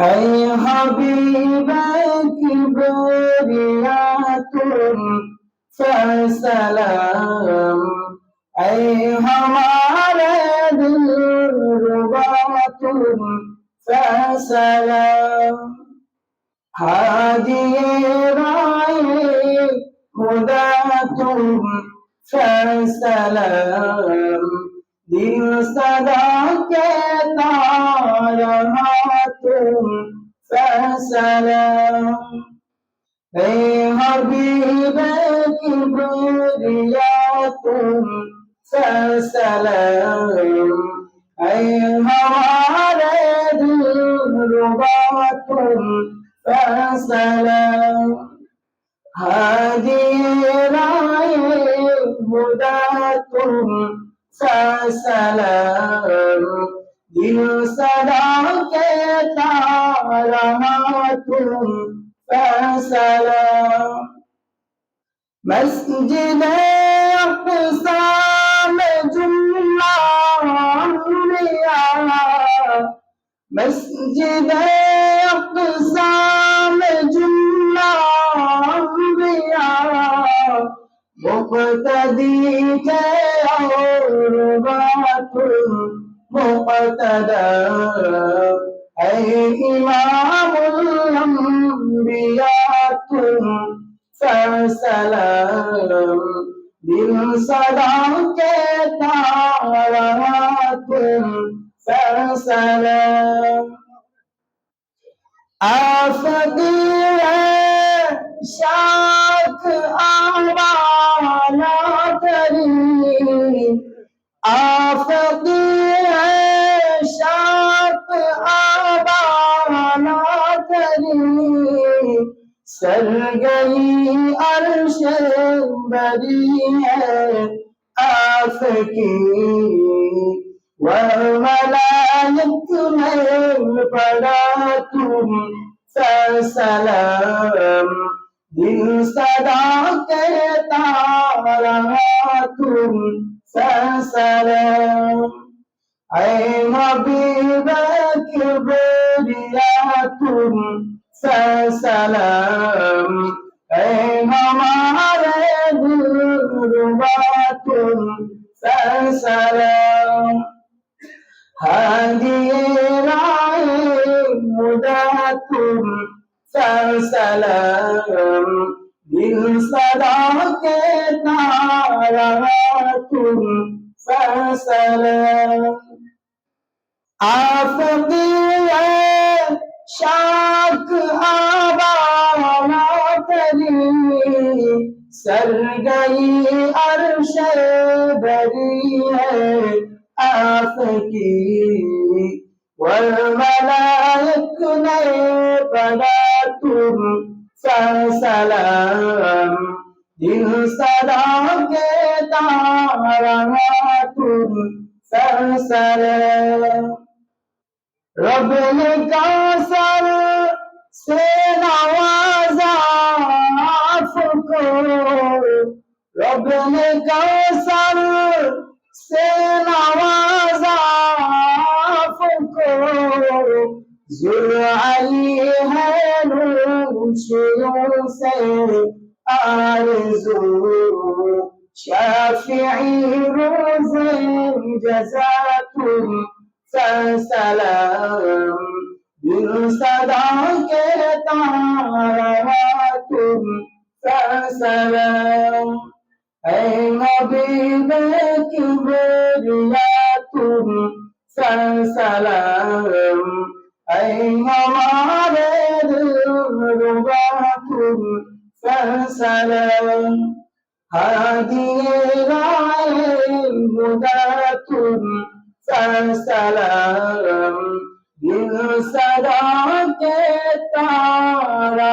أي حبيبك بريات فسلام أي همارة دربات فسلام هذه رأي هداة فسلام দিন সদাকে তায়ামাতুম ফসলাম হে হাবিবে কিবরিয়াতুম ফসলাম হে হাওয়ারে দুরবাতুম ফসলাম হাজিরায়ে মুদাতুম সালাম। দিল সদাকে তারামাতুম সালাম মসজিদ আকসাম জুমলা আমরিয়া মসজিদ আকসাম জুমলা আমরিয়া মুক্তদি কে مقتدى أي إمام الأنبياء فسلام دل صداك تعالات فسلام أفضل شاك أعوانا تري سرگئی عرش بری ہے آف کی والملائک میں پڑا تم سلام دل صدا کہتا رہا تم سلام اے مبیبک بریہ تم सलाम ऐ हमारे दिलरुबा तुम सलाम हादिए राय मुदा तुम सलाम दिल सदा के तारा तुम सलाम आप شاک آبانا تری سر گئی عرش بری ہے آپ کی والملائک نے بنا تم سلام دل سدا کے تارا تم سلام ने कासर से नवाजा आपको रब ने कासर से नवाजा आपको जुलाई है नूशियों से आरज़ू शाफिई रोज़ जज़ा سلام دل صدا کہتا رہا تم سلام اے نبی بے کبریا تم سلام اے ہمارے دل ربا تم سلام ہادی رائے مدہ تم সালাম দিল সদা কে তারা